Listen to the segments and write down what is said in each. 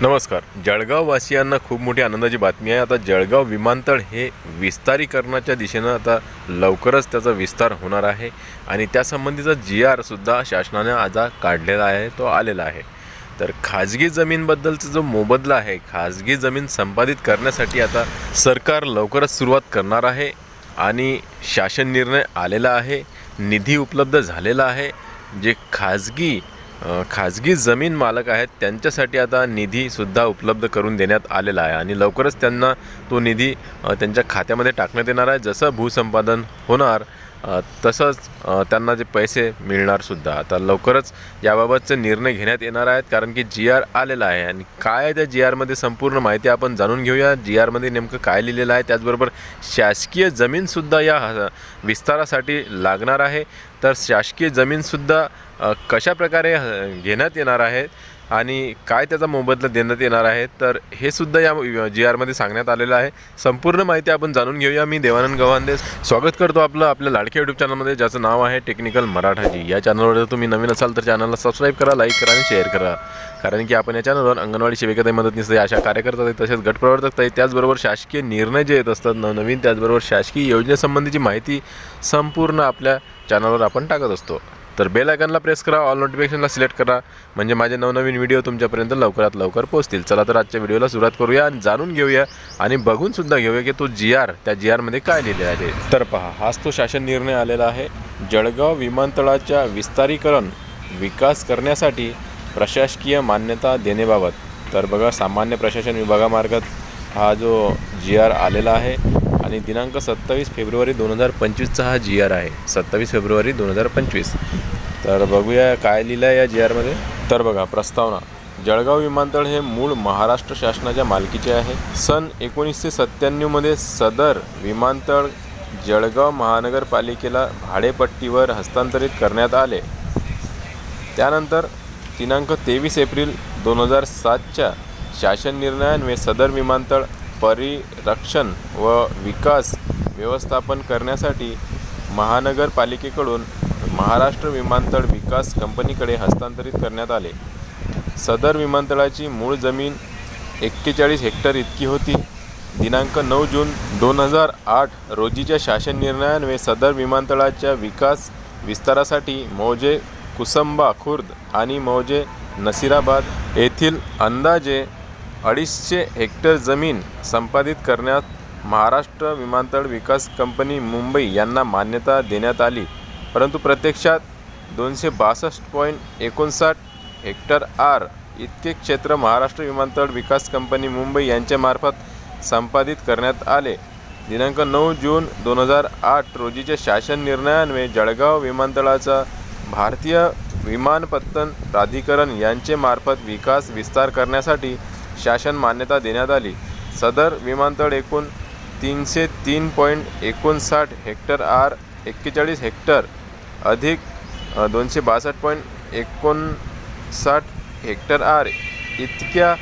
नमस्कार. जळगाव वासियांना खूप मोठी आनंदाची बातमी आहे. आता जळगाव विमानतळ हे विस्तारीकरणाच्या दिशेनं आता लवकरच त्याचा विस्तार होणार आहे. आणि त्यासंबंधीचा जी आरसुद्धा शासनाने आज काढलेला आहे तो आलेला आहे. तर खाजगी जमीनबद्दलचा जो मोबदला आहे खाजगी जमीन संपादित करण्यासाठी आता सरकार लवकरच सुरुवात करणार आहे. आणि शासन निर्णय आलेला आहे निधी उपलब्ध झालेला आहे. जे खाजगी खाजगी जमीन मालक आहेत त्यांच्यासाठी आता निधीसुद्धा उपलब्ध करून देण्यात आलेला आहे. आणि लवकरच त्यांना तो निधी त्यांच्या खात्यामध्ये टाकण्यात येणार आहे. जसं भूसंपादन होणार तसंच त्यांना जे पैसे मिळणारसुद्धा आता लवकरच याबाबतचे निर्णय घेण्यात येणार आहेत कारण की जी आर आलेला आहे. आणि काय आहे त्या जी आरमध्ये संपूर्ण माहिती आपण जाणून घेऊया. जी आरमध्ये नेमकं काय लिहिलेलं आहे त्याचबरोबर शासकीय जमीनसुद्धा या विस्तारासाठी लागणार आहे. तर शासकीय जमीनसुद्धा कशा प्रकारे ह- घेण्यात येणार आहे आणि काय त्याचा मोबदला देण्यात येणार आहे तर हे सुद्धा या जी आरमध्ये सांगण्यात आलेलं आहे. संपूर्ण माहिती आपण जाणून घेऊया. मी देवानंद गव्हांदे स्वागत करतो आपलं आपल्या लाडक्या यूट्यूब चॅनलमध्ये ज्याचं नाव आहे टेक्निकल मराठाजी. या चॅनलवर जर तुम्ही नवीन असाल तर चॅनलला सबस्क्राईब करा लाईक करा आणि शेअर करा. कारण की आपण या चॅनलवर अंगणवाडी सेविकाताई मदतनीस अशा कार्यकर्ता आहेत तसेच गटप्रवर्तक आहेत. त्याचबरोबर शासकीय निर्णय जे येत असतात नवनवीन त्याचबरोबर शासकीय योजनेसंबंधीची माहिती संपूर्ण आपल्या चॅनलवर आपण टाकत असतो. तर बेल आयकनला प्रेस करा ऑल नोटिफिकेशनला सिलेक्ट करा. म्हणजे माझे नवनवीन व्हिडिओ तुमच्यापर्यंत लवकरात लवकर पोहोचतील. चला तर आजच्या व्हिडिओला सुरुवात करूया आणि जाणून घेऊया आणि बघून सुद्धा घेऊया की तो जी आर त्या जी आरमध्ये काय लिहिले आहे. तर पहा हाच तो शासन निर्णय आलेला आहे. जळगाव विमानतळाच्या विस्तारीकरण विकास करण्यासाठी प्रशासकीय मान्यता देण्याबाबत. तर बघा सामान्य प्रशासन विभागामार्फत हा जो जी आर आलेला आहे आणि दिनांक सत्तावीस फेब्रुवारी दोन हजार पंचवीसचा हा जी आर आहे. सत्तावीस फेब्रुवारी दोन हजार पंचवीस. तर बघूया काय लिहिलं आहे या जी आरमध्ये तर बघा प्रस्तावना. जळगाव विमानतळ हे मूळ महाराष्ट्र शासनाच्या मालकीचे आहे. सन एकोणीसशे सत्त्याण्णवमध्ये सदर विमानतळ जळगाव महानगरपालिकेला भाडेपट्टीवर हस्तांतरित करण्यात आले. त्यानंतर दिनांक तेवीस एप्रिल दोन हजार सातच्या शासन निर्णयान्वये सदर विमानतळ परिरक्षण व विकास व्यवस्थापन करण्यासाठी महानगरपालिकेकडून महाराष्ट्र विमानतळ विकास कंपनीकडे हस्तांतरित करण्यात आले. सदर विमानतळाची मूळ जमीन एक्केचाळीस हेक्टर इतकी होती. दिनांक नऊ जून दोन हजार आठ रोजीच्या शासन निर्णयान्वये सदर विमानतळाच्या विकास विस्तारासाठी मौजे कुसंबा खुर्द आणि मौजे नसीराबाद येथील अंदाजे अडीचशे हेक्टर जमीन संपादित करण्यात महाराष्ट्र विमानतळ विकास कंपनी मुंबई यांना मान्यता देण्यात आली. परंतु प्रत्यक्षात दोनशे बासष्ट पॉईंट एकोणसाठ हेक्टर आर इतके क्षेत्र महाराष्ट्र विमानतळ विकास कंपनी मुंबई यांच्यामार्फत संपादित करण्यात आले. दिनांक नऊ जून दोन हजार आठ रोजीच्या शासन निर्णयान्वये जळगाव विमानतळाचा भारतीय विमानपत्तन प्राधिकरण यांचे मार्फत विकास विस्तार करण्यासाठी शासन मान्यता देण्यात आली. सदर विमानतळ एकूण तीनशे तीन पॉईंट एकोणसाठ हेक्टर आर एक्केचाळीस हेक्टर अधिक दोनशे बासष्ट पॉईंट एकोणसाठ हेक्टर आर इतक्या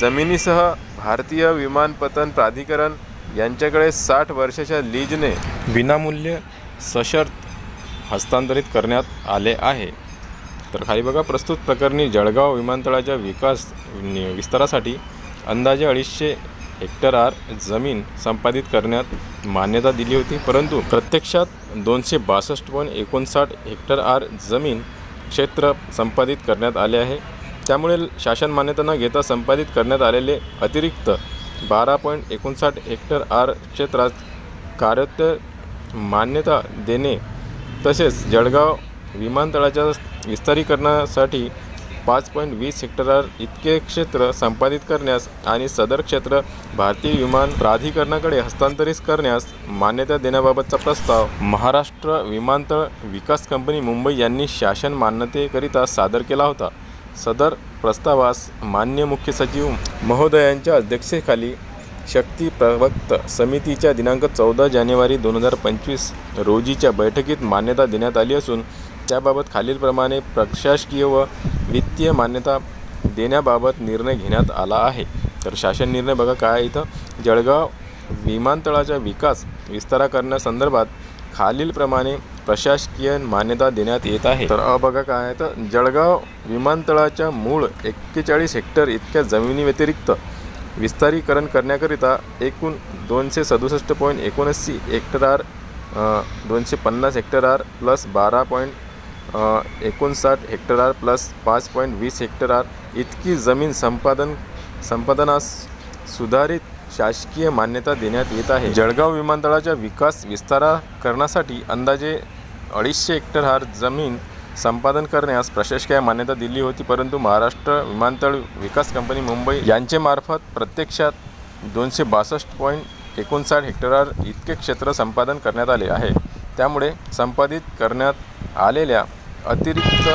जमिनीसह भारतीय विमानपतन प्राधिकरण यांच्याकडे साठ वर्षाच्या लीजने विनामूल्य सशर्त हस्तांतरित करण्यात आले आहे. तर खाली बघा प्रस्तुत प्रकरणी जळगाव विमानतळाच्या विकास नि- विस्तारासाठी अंदाजे अडीचशे हेक्टर आर जमीन संपादित करण्यात मान्यता दिली होती. परंतु प्रत्यक्षात दोनशे बासष्ट पॉईंट एकोणसाठ हेक्टर आर जमीन क्षेत्र संपादित करण्यात आले आहे. त्यामुळे शासन मान्यता न घेता संपादित करण्यात आलेले अतिरिक्त बारा पॉईंट एकोणसाठ हेक्टर आर क्षेत्रात कार्योत्तर मान्यता देणे तसेच जळगाव विमानतळाच्या विस्तारीकरणासाठी पाच पॉईंट वीस हेक्टरार इतके क्षेत्र संपादित करण्यास आणि सदर क्षेत्र भारतीय विमान प्राधिकरणाकडे हस्तांतरित करण्यास मान्यता देण्याबाबतचा प्रस्ताव महाराष्ट्र विमानतळ विकास कंपनी मुंबई यांनी शासन मान्यतेकरिता सादर केला होता. सदर प्रस्तावास मान्य मुख्य सचिव महोदयांच्या अध्यक्षतेखाली शक्ती प्रवक्त समितीच्या दिनांक चौदा जानेवारी दोन हजार पंचवीस रोजीच्या बैठकीत मान्यता देण्यात आली असून त्याबाबत खालीलप्रमाणे प्रशासकीय व वित्तीय मान्यता देण्याबाबत निर्णय घेण्यात आला आहे. तर शासन निर्णय बघा काय इथं. जळगाव विमानतळाचा विकास विस्तारा करण्यासंदर्भात खालीलप्रमाणे प्रशासकीय मान्यता देण्यात येत आहे. तर अ बघा काय तर जळगाव विमानतळाच्या मूळ एक्केचाळीस हेक्टर इतक्या जमिनी व्यतिरिक्त विस्तारीकरण करण्याकरिता एकूण दोनशे सदुसष्ट पॉईंट एकोणऐंशी हेक्टर आर दोनशे पन्नास हेक्टर आर प्लस बारा पॉईंट एकोणसाठ हेक्टरार प्लस पाच पॉईंट वीस हेक्टरार इतकी जमीन संपादन संपादनास सुधारित शासकीय मान्यता देण्यात येत आहे. जळगाव विमानतळाच्या विकास विस्तारा करण्यासाठी अंदाजे अडीचशे हेक्टर हार जमीन संपादन करण्यास प्रशासकीय मान्यता दिली होती परंतु महाराष्ट्र विमानतळ विकास कंपनी मुंबई यांचे मार्फत प्रत्यक्षात दोनशे बासष्ट पॉईंट एकोणसाठ हेक्टरार इतके क्षेत्र संपादन करण्यात आले आहे. त्यामुळे संपादित करण्यात आलेल्या अतिरिक्त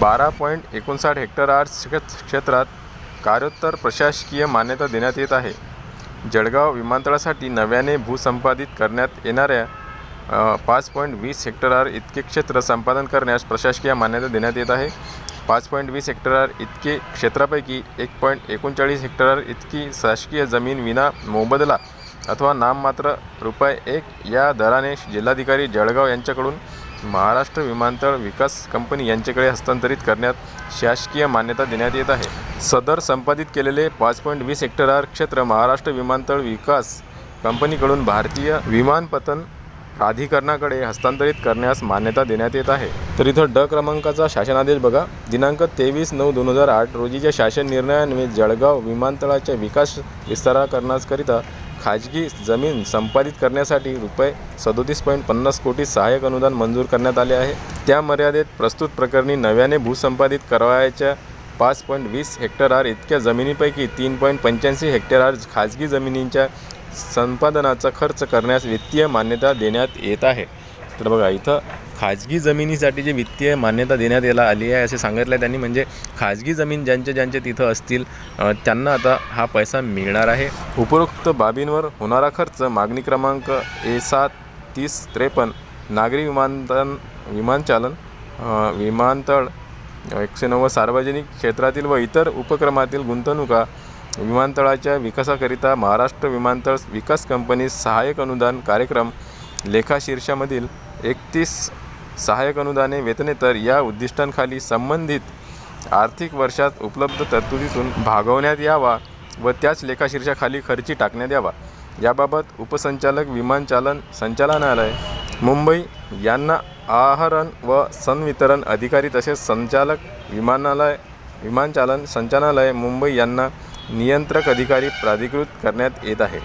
बारा पॉईंट एकोणसाठ हेक्टर आर क्षेत्रात कार्योत्तर प्रशासकीय मान्यता देण्यात येत आहे. जळगाव विमानतळासाठी नव्याने भूसंपादित करण्यात येणाऱ्या पाच पॉईंट वीस हेक्टरार इतके क्षेत्र संपादन करण्यास प्रशासकीय मान्यता देण्यात येत आहे. पाच पॉईंट वीस हेक्टर आर इतके क्षेत्रापैकी एक पॉईंट एकोणचाळीस हेक्टर आर इतकी शासकीय जमीन विना मोबदला अथवा नाममात्र रुपये एक या दराने जिल्हाधिकारी जळगाव यांच्याकडून महाराष्ट्र विमानतळ विकास कंपनी यांच्याकडे हस्तांतरित करण्यात शासकीय मान्यता देण्यात येत आहे. सदर संपादित केलेले पाच पॉईंट वीस हेक्टरार क्षेत्र महाराष्ट्र विमानतळ विकास कंपनीकडून भारतीय विमानपतन प्राधिकरणाकडे हस्तांतरित करण्यास मान्यता देण्यात येत आहे. तर इथं ड क्रमांकाचा शासनादेश बघा. दिनांक तेवीस नऊ दोन हजार आठ रोजीच्या शासन निर्णयान्वये जळगाव विमानतळाच्या विकास विस्ताराकरणाकरिता खाजगी जमीन संपादित करण्यासाठी रुपये सदोतीस पॉईंट पन्नास कोटी सहाय्यक अनुदान मंजूर करण्यात आले आहे. त्या मर्यादेत प्रस्तुत प्रकरणी नव्याने भूसंपादित करावयाच्या पाच पॉईंट वीस हेक्टर आर इतक्या जमिनीपैकी तीन पॉईंट पंच्याऐंशी हेक्टर आर खाजगी जमिनींच्या संपादनाचा खर्च करण्यास वित्तीय मान्यता देण्यात येत आहे. तर बघा इथं खाजगी जमिनीसाठी जे वित्तीय मान्यता देण्यात याला आली आहे असे सांगितलं आहे त्यांनी म्हणजे खाजगी जमीन ज्यांचे ज्यांचे तिथं असतील त्यांना आता हा पैसा मिळणार आहे. उपरोक्त बाबींवर होणारा खर्च मागणी क्रमांक ए सात तीस त्रेपन्न नागरी विमानतळ विमानचालन विमानतळ एकशे नव्वद सार्वजनिक क्षेत्रातील व इतर उपक्रमातील गुंतवणुका विमानतळाच्या विकासाकरिता महाराष्ट्र विमानतळ विकास कंपनी सहाय्यक अनुदान कार्यक्रम लेखा शीर्षामधील एकतीस सहाय्यक अनुदाने वेतनेतर या उद्दिष्टांखाली संबंधित आर्थिक वर्षात उपलब्ध तरतुदीतून भागवण्यात यावा व त्याच लेखाशीर्षाखाली खर्ची टाकण्यात यावा. याबाबत उपसंचालक विमानचालन संचालनालय मुंबई यांना आहरण व संवितरण अधिकारी तसेच संचालक विमानालय विमानचालन संचालनालय मुंबई यांना नियंत्रक अधिकारी प्राधिकृत करण्यात येत आहे.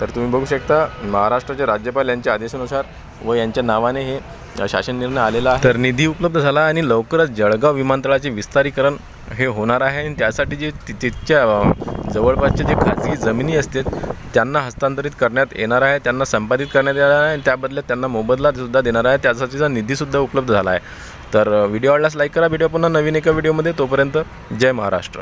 तर तुम्ही बघू शकता महाराष्ट्राचे राज्यपाल यांच्या आदेशानुसार व यांच्या नावाने हे शासन निर्णय आलेला आहे. तर निधी उपलब्ध झाला आणि लवकरच जळगाव विमानतळाचे विस्तारीकरण हे होणार आहे आणि त्यासाठी जे ति- तिथच्या जवळपासच्या जे खाजगी जमिनी असतात त्यांना हस्तांतरित करण्यात येणार आहे त्यांना संपादित करण्यात येणार आहे आणि त्याबदल्यात त्यांना मोबदला सुद्धा देणार आहे त्यासाठीचा निधीसुद्धा उपलब्ध झाला आहे. तर व्हिडिओ आवडल्यास लाईक करा व्हिडिओ पुन्हा नवीन एका व्हिडिओमध्ये तोपर्यंत जय महाराष्ट्र.